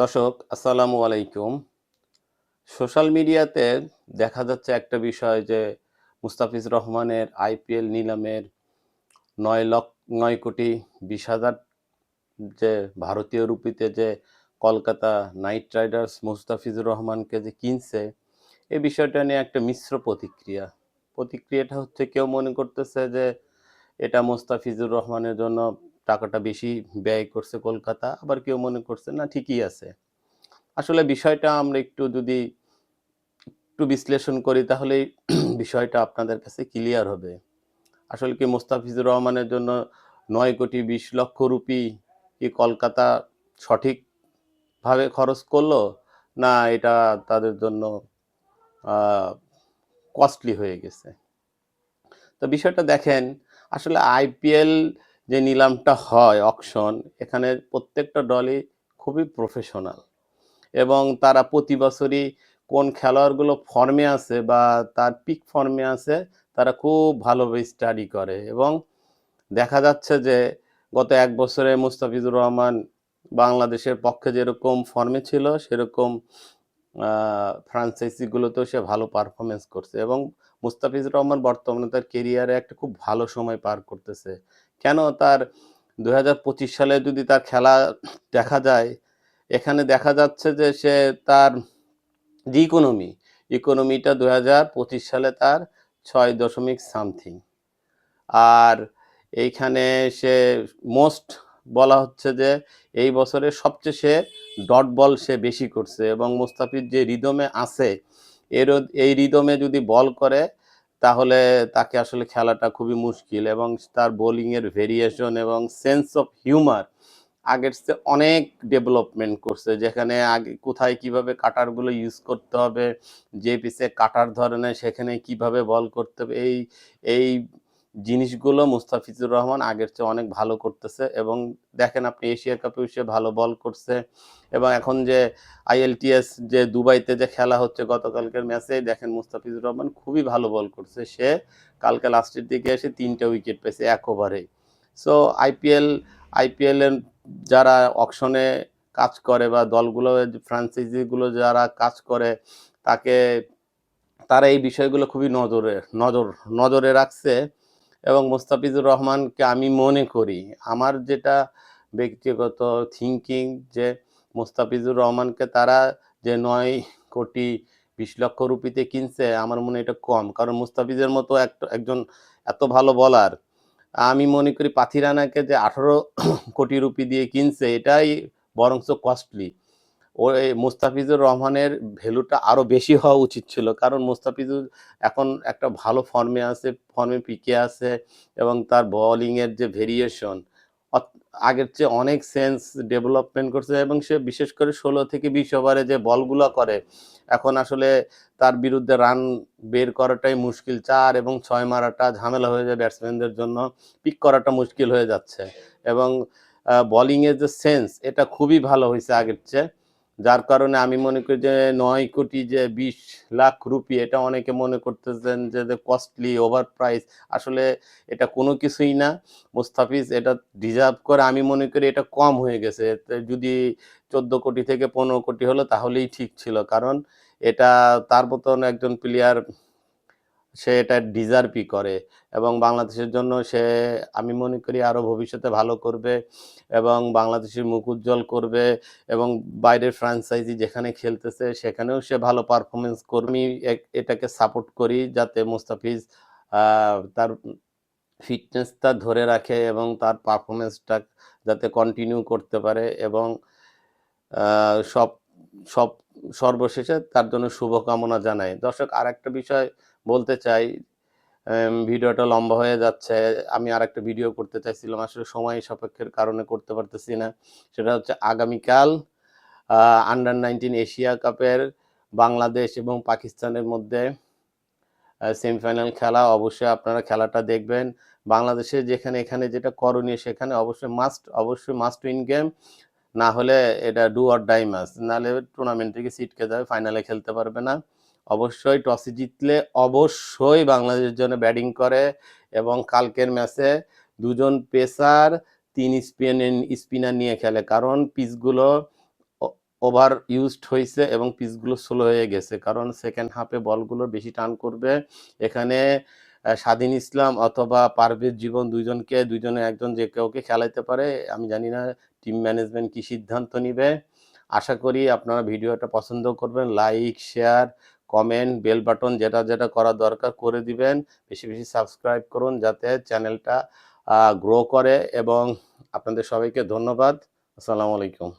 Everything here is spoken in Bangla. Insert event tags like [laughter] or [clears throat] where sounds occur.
দর্শক, আসসালামু আলাইকুম। সোশ্যাল মিডিয়াতে দেখা যাচ্ছে একটা বিষয় যে, মুস্তাফিজ রহমানের আইপিএল নিলামের নয় লক্ষ, নয় কোটি বিশ হাজার যে ভারতীয় রুপিতে যে কলকাতা নাইট রাইডার্স মুস্তাফিজুর রহমানকে যে কিনছে, এ বিষয়টা নিয়ে একটা মিশ্র প্রতিক্রিয়া। প্রতিক্রিয়াটা হচ্ছে কেউ মনে করতেছে যে, এটা মুস্তাফিজুর রহমানের জন্য টাকাটা বেশি ব্যয় করছে কলকাতা, আবার কেউ মনে করছে, না, ঠিকই আছে। আসলে বিষয়টা আমরা একটু যদি একটু বিশ্লেষণ করি, তাহলে [clears throat] বিষয়টা আপনাদের কাছে ক্লিয়ার হবে। আসলে কি মোস্তাফিজুর রহমানের জন্য নয় কোটি বিশ লক্ষ রুপি কি কলকাতা সঠিকভাবে খরচ করল? না, এটা তাদের জন্য কস্টলি হয়ে গেছে। তো বিষয়টা দেখেন, আসলে আইপিএল যে নিলামটা হয় অকশন এখানে প্রত্যেকটা দলই খুবই প্রফেশনাল এবং তারা প্রতি বছরই কোন খেলোয়াড়গুলো ফর্মে আছে বা তার পিক ফর্মে আছে, তারা খুব ভালোভাবে স্টাডি করে। এবং দেখা যাচ্ছে যে গত এক বছরে মুস্তাফিজুর রহমান বাংলাদেশের পক্ষে যেরকম ফর্মে ছিল, সেরকম ফ্রাঞ্চাইজিগুলোতেও সে ভালো পারফরমেন্স করছে। এবং মুস্তাফিজুর রহমান বর্তমানে তার কেরিয়ারে একটা খুব ভালো সময় পার করতেছে। কেন তার দু হাজার পঁচিশ সালে যদি তার খেলা দেখা যায়, এখানে দেখা যাচ্ছে যে সে তার যে ইকোনমি ইকোনমিটা দুহাজার পঁচিশ সালে তার ছয় দশমিক সামথিং আর এইখানে সে মোস্ট বলা হচ্ছে যে এই বছরে সবচেয়ে সে ডট বল সে বেশি করছে এবং মুস্তাফিজ যে রিদমে আছে এর এই রিদমে যদি বল করে তাহলে তাকে আসলে খেলাটা খুবই মুশকিল এবং তার বোলিংয়ের ভেরিয়েশন এবং সেন্স অফ হিউমার আগের সে অনেক ডেভেলপমেন্ট করছে। যেখানে আগে কোথায় কীভাবে কাটারগুলো ইউজ করতে হবে, যে পিসে কাটার ধরনের সেখানে কীভাবে বল করতে হবে, এই এই জিনিসগুলো মুস্তাফিজুর রহমান আগের চেয়ে অনেক ভালো করতেছে এবং দেখেন আপনি এশিয়া কাপে সে ভালো বল করছে এবং এখন যে আইএলটিএস যে দুবাইতে যে খেলা হচ্ছে গতকালকের ম্যাচে, দেখেন মুস্তাফিজুর রহমান খুবই ভালো বল করছে। সে কালকে লাস্টের দিকে এসে তিনটা উইকেট পেয়েছে এক ওভারে। সো আইপিএল আইপিএলের যারা অকশনে কাজ করে বা দলগুলো ফ্রাঞ্চাইজিগুলো যারা কাজ করে, তাকে, তারা এই বিষয়গুলো খুবই নজরে, নজর, নজরে রাখছে। এবং মোস্তাফিজুর রহমানকে আমি মনে করি। আমার যেটা ব্যক্তিগত থিঙ্কিং যে মোস্তাফিজুর রহমানকে তারা যে নয় কোটি বিশ লক্ষ রুপিতে কিনছে, আমার মনে এটা কম। কারণ মুস্তাফিজের মতো একজন এত ভালো বলার, আমি মনে করি পাথিরানাকে যে আঠারো কোটি রুপি দিয়ে কিনছে, এটাই বরংস কস্টলি ও মুস্তাফিজুর রহমানের ভ্যালুটা আরও বেশি হওয়া উচিত ছিল। কারণ মুস্তাফিজুর এখন একটা ভালো ফর্মে আছে ফর্মে পিকে আছে এবং তার বোলিংয়ের যে ভেরিয়েশন আগের চেয়ে অনেক সেন্স ডেভেলপমেন্ট করছে এবং সে বিশেষ করে ষোলো থেকে বিশ ওভারে যে বলগুলো করে, এখন আসলে তার বিরুদ্ধে রান বের করাটাই মুশকিল। চার এবং ছয় মারাটা ঝামেলা হয়ে যায় ব্যাটসম্যানদের জন্য পিক করাটা মুশকিল হয়ে যাচ্ছে। এবং বলিংয়ের যে সেন্স এটা খুবই ভালো হয়েছে আগের চেয়ে। যার কারণে আমি মনে করি যে নয় কোটি যে বিশ লাখ রুপি, এটা অনেকে মনে করতেছেন যে কস্টলি ওভার প্রাইস আসলে এটা কোনো কিছুই না। মুস্তাফিজ, এটা ডিজার্ভ করে আমি মনে করি এটা কম হয়ে গেছে। যদি চোদ্দ কোটি থেকে পনেরো কোটি হলো তাহলেই ঠিক ছিল। কারণ এটা তার মতন একজন প্লেয়ার সে এটা ডিজার্ভই করে এবং বাংলাদেশের জন্য সে, আমি মনে করি আরও ভবিষ্যতে ভালো করবে এবং বাংলাদেশের মুখ উজ্জ্বল করবে এবং বাইরের ফ্রাঞ্চাইজি যেখানে খেলতেছে সেখানেও সে ভালো পারফরমেন্স কর্মী এটাকে সাপোর্ট করি যাতে মুস্তাফিজ তার ফিটনেসটা ধরে রাখে এবং তার পারফরমেন্সটা যাতে কন্টিনিউ করতে পারে এবং সব সব সর্বশেষে তার জন্য শুভকামনা জানাই। দর্শক আর একটা বিষয় বলতে চাই ভিডিওটা লম্বা হয়ে যাচ্ছে। আমি আর একটা ভিডিও করতে চাইছিলাম, আসলে সময় সাপেক্ষের কারণে করতে পারতেছি না। সেটা হচ্ছে আগামীকাল আন্ডার নাইনটিন এশিয়া কাপের বাংলাদেশ এবং পাকিস্তানের মধ্যে সেমিফাইনাল খেলা। অবশ্যই আপনারা খেলাটা দেখবেন। বাংলাদেশের যেখানে, এখানে যেটা করণীয় সেখানে অবশ্যই মাস্ট অবশ্যই মাস্ট উইন গেম না হলে এটা ডু অর ডাই ম্যাচ নাহলে টুর্নামেন্ট থেকে সিটকে যাবে ফাইনালে খেলতে পারবে না। অবশ্যই টসে জিতলে অবশ্যই বাংলাদেশের জন্য ব্যাটিং করে এবং কালকের ম্যাচে দুজন পেসার, তিন স্পিন স্পিনার নিয়ে খেলে। কারণ পিচগুলো ওভার ইউজড হয়েছে এবং পিচগুলো স্লো হয়ে গেছে। কারণ সেকেন্ড হাফে বলগুলো বেশি টান করবে। এখানে স্বাধীন ইসলাম অথবা পারভেজ জীবন দুইজনকে, দুইজনে একজন যে কাউকে খেলাইতে পারে, আমি জানি না, টিম ম্যানেজমেন্ট কি সিদ্ধান্ত নিবে। আশা করি আপনারা ভিডিওটা পছন্দ করবেন, like, share, comment, bell button যেটা যেটা করা দরকার করে দিবেন। বেশি বেশি সাবস্ক্রাইব করুন যাতে চ্যানেলটা গ্রো করে এবং আপনাদের সবাইকে ধন্যবাদ। আসসালামু আলাইকুম।